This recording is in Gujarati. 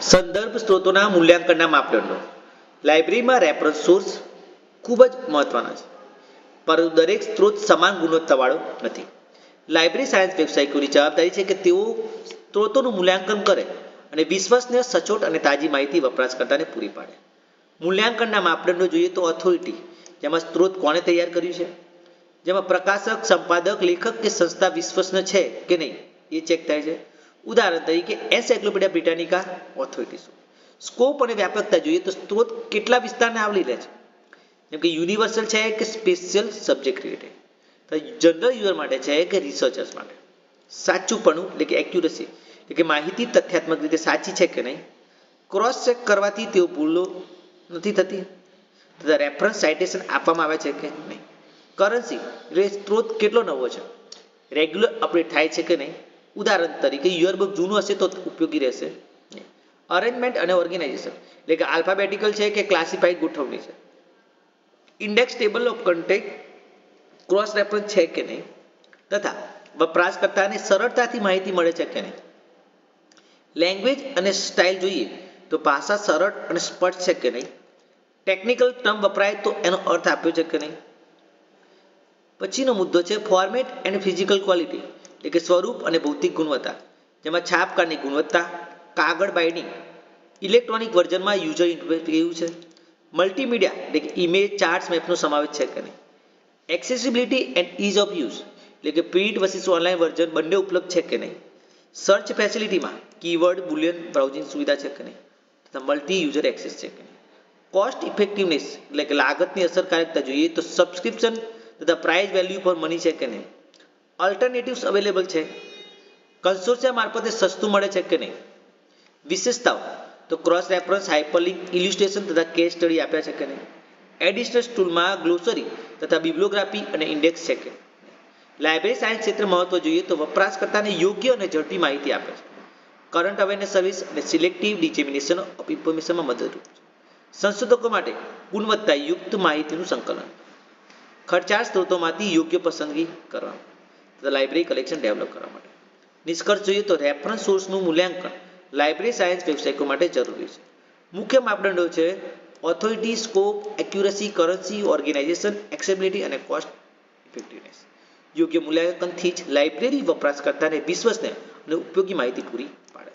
સંદર્ભ સ્ત્રોતોના મૂલ્યાંકનના માપદંડો. લાઇબ્રેરીમાં રેફરન્સ સોર્સ ખૂબ જ મહત્વના છે, પરંતુ દરેક સ્ત્રોત સમાન ગુણવત્તાવાળો નથી. લાઇબ્રેરી સાયન્સ વ્યવસાયિકોની જવાબદારી છે કે તેઓ સ્ત્રોતોનું મૂલ્યાંકન કરે અને વિશ્વસનીય, સચોટ અને તાજી માહિતી વપરાશકર્તાને પૂરી પાડે. મૂલ્યાંકનના માપદંડો જોઈએ તો ઓથોરિટી જેમાં સ્ત્રોત કોણે તૈયાર કર્યું છે? જેમાં પ્રકાશક, સંપાદક, લેખક કે સંસ્થા વિશ્વસનીય છે કે નહીં? એ ચેક થાય છે. ઉદાહરણ તરીકે એન્સાઇક્લોપીડિયા બ્રિટાનિકા ઓથોરિટી સ્કોપ અને વ્યાપકતા જોઈએ તો સ્ત્રોત કેટલા વિસ્તારને આવરી લે છે? જેમ કે યુનિવર્સલ છે કે સ્પેશિયલ સબ્જેક્ટ રિલેટેડ. તો જનરલ યુઝર માટે છે કે રિસર્ચર્સ માટે. સાચુંપણું એટલે કે એક્યુરસી. એટલે કે માહિતી તથ્યાત્મક રીતે સાચી છે કે નહીં? ક્રોસ ચેક કરવાથી તેઓ ભૂલો નથી થતી? તથા રેફરન્સ સાઇટેશન આપવામાં આવે છે કે નહીં? કરન્સી, એટલે સ્ત્રોત કેટલો નવો છે? રેગ્યુલર અપડેટ થાય છે કે નહીં? ઉદાહરણ તરીકે યુઅર બુક જૂનું હશે તો ઉપયોગી રહેશે. અરેન્જમેન્ટ અને ઓર્ગેનાઇઝેશન એટલે કે આલ્ફાબેટિકલ છે કે ક્લાસિફાઈડ ગોઠવણી છે. Index table of content cross reference છે કે નહીં? તથા વપરાશકર્તાને સરળતાથી માહિતી મળે છે કે નહીં? લેંગ્વેજ અને સ્ટાઇલ જોઈએ તો ભાષા સરળ અને સ્પષ્ટ છે કે નહીં? ટેકનિકલ ટર્મ વપરાય તો એનો અર્થ આપ્યો છે કે નહીં? પછીનો મુદ્દો છે ફોર્મેટ એન્ડ ફિઝિકલ ક્વોલિટી એટલે કે સ્વરૂપ અને ભૌતિક ગુણવત્તા, જેમાં છાપકારની ગુણવત્તા, કાગળ બાઇન્ડિંગ ઇલેક્ટ્રોનિક વર્ઝનમાં યુઝર ઇન્ટરફેસ કેવું છે? મલ્ટીમીડિયા એટલે કે ઇમેજ ચાર્ટ્સ મેપનો સમાવેશ છે કે નહીં? Accessibility and ease of use એટલે કે પ્રિન્ટ વર્સિસ ઓનલાઈન વર્ઝન બંને ઉપલબ્ધ છે કે નહીં? સર્ચ ફેસિલિટીમાં કીવર્ડ બુલિયન બ્રાઉઝિંગ સુવિધા છે કે નહીં? તથા મલ્ટી યુઝર એક્સેસ છે કે નહીં? કોસ્ટ ઇફેક્ટિવનેસ એટલે કે લાગતની અસરકારકતા જોઈએ તો સબસ્ક્રિપ્શન તથા પ્રાઇસ વેલ્યુ પર મની છે કે નહીં? અલ્ટરનેટિવ્સ અવેલેબલ છે. કન્સોર્શિયા મારફતે સસ્તું મળે છે કે નહીં? વિશેષતાઓ. તો ક્રોસ રેફરન્સ હાઇપરલિંક ઇલ્યુસ્ટ્રેશન તથા કેસ સ્ટડી આપ્યા છે કે નહીં? એડિશનલ ટૂલમાં ગ્લોસરી તથા બિબ્લોગ્રાફી અને ઇન્ડેક્સ છે કે લાઇબ્રેરી સાયન્સ ક્ષેત્ર મહત્વ જોઈએ તો વપરાશકર્તાને યોગ્ય અને ઝડપી માહિતી આપે છે. કરંટ અવેરનેસ સર્વિસ અને સિલેક્ટિવ ડિજેમિનેશન ઓફ ઇન્ફોર્મેશનમાં મદદરૂપ છે. સંશોધકો માટે ગુણવત્તાયુક્ત માહિતીનું સંકલન. ખર્ચાળ સ્ત્રોતોમાંથી યોગ્ય પસંદગી કરવા લાઇબ્રેરી કલેક્શન ડેવલપ કરવા માટે. નિષ્કર્ષ જોઈએ તો રેફરન્સ સોર્સનું મૂલ્યાંકન લાઇબ્રેરી સાયન્સ વેબસાઇટો માટે જરૂરી છે. મુખ્ય માપદંડો છે authority scope accuracy currency organisation accessibility અને કોસ્ટ ઇફેક્ટિવનેસ યોગ્ય મૂલ્યાંકનથી જ લાઇબ્રેરી વપરાશકર્તાને વિશ્વસનીય અને ઉપયોગી માહિતી પૂરી પાડે.